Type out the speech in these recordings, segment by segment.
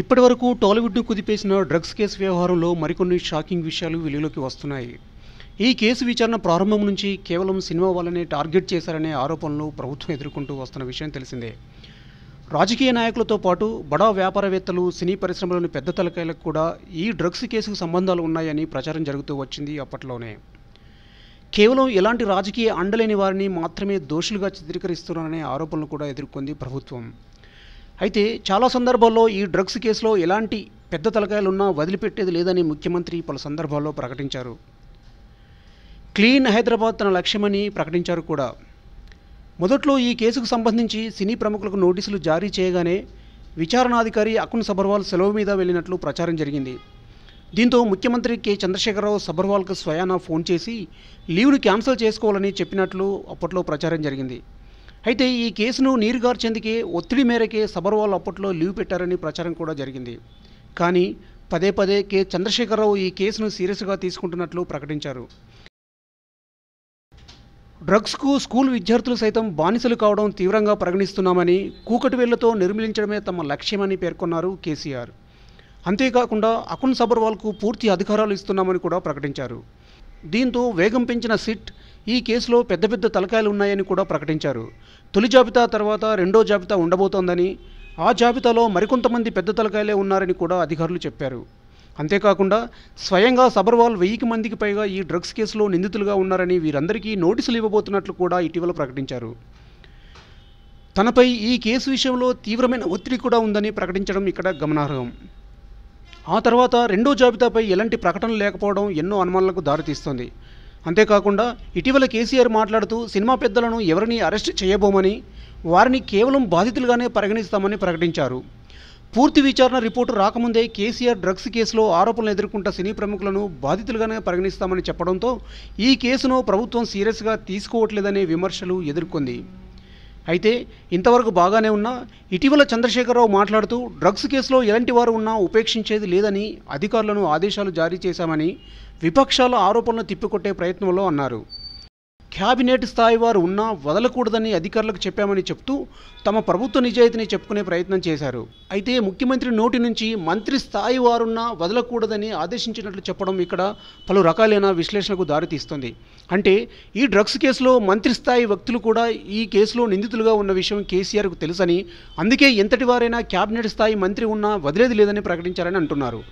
ఇప్పటివరకు టాలీవుడ్ను కుదిపేసిన drugs case వ్యవహారంలో మరికొన్ని షాకింగ్ విషయాలు వెలుగులోకి వస్తున్నాయి. ఈ కేసు విచారణ ప్రారంభం నుంచి కేవలం సినిమా వాళ్ళనే టార్గెట్ చేశారనే ఆరోపణలు ప్రభుత్వం ఎదుర్కొంటూ వస్తున్న విషయం తెలిసిందే. రాజకీయ నాయకులతో పాటు బడా వ్యాపారవేత్తలు సినీ పరిశ్రమలోని పెద్ద తలకాయలకు కూడా ఈ డ్రగ్స్ కేసుకు సంబంధాలు ఉన్నాయని ప్రచారం జరుగుతూ వచ్చింది అప్పట్లోనే. కేవలం ఎలాంటి రాజకీయ అండలేని వారిని మాత్రమే దోషులుగా చిత్రీకరిస్తున్నారనే ఆరోపణలు కూడా ఎదుర్కొంది ప్రభుత్వం. అయితే చాలా సందర్భాల్లో ఈ డ్రగ్స్ కేసులో ఎలాంటి పెద్ద తలకాయలున్నా వదిలిపెట్టేది లేదని ముఖ్యమంత్రి పలు సందర్భాల్లో ప్రకటించారు. క్లీన్ హైదరాబాద్ తన లక్ష్యమని ప్రకటించారు కూడా. మొదట్లో ఈ కేసుకు సంబంధించి సినీ ప్రముఖులకు నోటీసులు జారీ చేయగానే విచారణాధికారి అకున్ సబర్వాల్ సెలవు మీద వెళ్ళినట్లు ప్రచారం జరిగింది. దీంతో ముఖ్యమంత్రి కె. చంద్రశేఖరరావు సబర్వాల్కు స్వయానా ఫోన్ చేసి లీవ్ను క్యాన్సిల్ చేసుకోవాలని చెప్పినట్లు అప్పట్లో ప్రచారం జరిగింది. అయితే ఈ కేసును నీరుగార్చేందుకే ఒత్తిడి మేరకే సబర్వాల్ అప్పట్లో లీవ్ పెట్టారని ప్రచారం కూడా జరిగింది. కానీ పదే పదే కె. చంద్రశేఖరరావు ఈ కేసును సీరియస్గా తీసుకుంటున్నట్లు ప్రకటించారు. డ్రగ్స్కు స్కూల్ విద్యార్థులు సైతం బానిసలు కావడం తీవ్రంగా పరిగణిస్తున్నామని కూకటివేళ్ళతో నిర్మిలించడమే తమ లక్ష్యమని పేర్కొన్నారు కేసీఆర్. అంతేకాకుండా అకున్ సబర్వాల్కు పూర్తి అధికారాలు ఇస్తున్నామని కూడా ప్రకటించారు. దీంతో వేగం పెంచిన సిట్ ఈ కేసులో పెద్ద పెద్ద తలకాయలు ఉన్నాయని కూడా ప్రకటించారు. తొలి జాబితా తర్వాత రెండో జాబితా ఉండబోతోందని ఆ జాబితాలో మరికొంతమంది పెద్ద తలకాయలే ఉన్నారని కూడా అధికారులు చెప్పారు. అంతేకాకుండా స్వయంగా సబర్వాల్ వెయ్యికి మందికి పైగా ఈ డ్రగ్స్ కేసులో నిందితులుగా ఉన్నారని వీరందరికీ నోటీసులు ఇవ్వబోతున్నట్లు కూడా ఇటీవల ప్రకటించారు. తనపై ఈ కేసు విషయంలో తీవ్రమైన ఒత్తిడి కూడా ఉందని ప్రకటించడం ఇక్కడ గమనార్హం. ఆ తర్వాత రెండో జాబితాపై ఎలాంటి ప్రకటన లేకపోవడం ఎన్నో అనుమానాలకు దారితీస్తోంది. అంతేకాకుండా ఇటీవల కేసీఆర్ మాట్లాడుతూ సినిమా పెద్దలను ఎవరిని అరెస్ట్ చేయబోమని వారిని కేవలం బాధితులుగానే పరిగణిస్తామని ప్రకటించారు. పూర్తి విచారణ రిపోర్టు రాకముందే కేసీఆర్ డ్రగ్స్ కేసులో ఆరోపణలు ఎదుర్కొంటున్న సినీ ప్రముఖులను బాధితులుగానే పరిగణిస్తామని చెప్పడంతో ఈ కేసును ప్రభుత్వం సీరియస్గా తీసుకోవట్లేదనే విమర్శలు ఎదుర్కొంది. అయితే ఇంతవరకు బాగానే ఉన్నా ఇటీవల చంద్రశేఖరరావు మాట్లాడుతూ డ్రగ్స్ కేసులో ఎలాంటి వారు ఉన్నా ఉపేక్షించేది లేదని అధికారులను ఆదేశాలు జారీ చేశామని విపక్షాల ఆరోపణలు తిప్పికొట్టే ప్రయత్నంలో అన్నారు. క్యాబినెట్ స్థాయి వారు ఉన్నా వదలకూడదని అధికారులకు చెప్పామని చెప్తూ తమ ప్రభుత్వ నిజాయితీని చెప్పుకునే ప్రయత్నం చేశారు. అయితే ముఖ్యమంత్రి నోటి నుంచి మంత్రి స్థాయి వారున్నా వదలకూడదని ఆదేశించినట్లు చెప్పడం ఇక్కడ పలు రకాలైన విశ్లేషణకు దారితీస్తుంది. అంటే ఈ డ్రగ్స్ కేసులో మంత్రి స్థాయి వ్యక్తులు కూడా ఈ కేసులో నిందితులుగా ఉన్న విషయం కేసీఆర్కు తెలుసని అందుకే ఎంతటి వారైనా క్యాబినెట్ స్థాయి మంత్రి ఉన్నా వదిలేది లేదని ప్రకటించారని అంటున్నారు.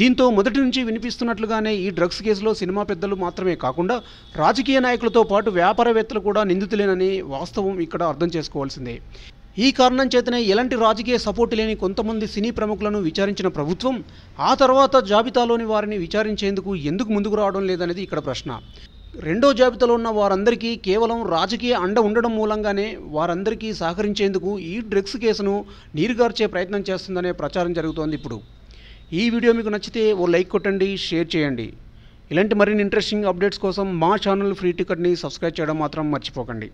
దీంతో మొదటి నుంచి వినిపిస్తున్నట్లుగానే ఈ డ్రగ్స్ కేసులో సినిమా పెద్దలు మాత్రమే కాకుండా రాజకీయ నాయకులతో పాటు పాటు వ్యాపారవేత్తలు కూడా నిందితులేనని వాస్తవం ఇక్కడ అర్థం చేసుకోవాల్సిందే. ఈ కారణం చేతనే ఎలాంటి రాజకీయ సపోర్టు లేని కొంతమంది సినీ ప్రముఖులను విచారించిన ప్రభుత్వం ఆ తర్వాత జాబితాలోని వారిని విచారించేందుకు ఎందుకు ముందుకు రావడం లేదనేది ఇక్కడ ప్రశ్న. రెండో జాబితాలో ఉన్న వారందరికీ కేవలం రాజకీయ అండ ఉండడం మూలంగానే వారందరికీ సహకరించేందుకు ఈ డ్రగ్స్ కేసును నీరుగార్చే ప్రయత్నం చేస్తుందనే ప్రచారం జరుగుతోంది ఇప్పుడు. ఈ వీడియో మీకు నచ్చితే ఓ లైక్ కొట్టండి షేర్ చేయండి. ఇలాంటి మరిన్ని ఇంట్రెస్టింగ్ అప్డేట్స్ కోసం మా ఛానల్ ఫ్రీ టికెట్ని సబ్స్క్రైబ్ చేయడం మాత్రం మర్చిపోకండి.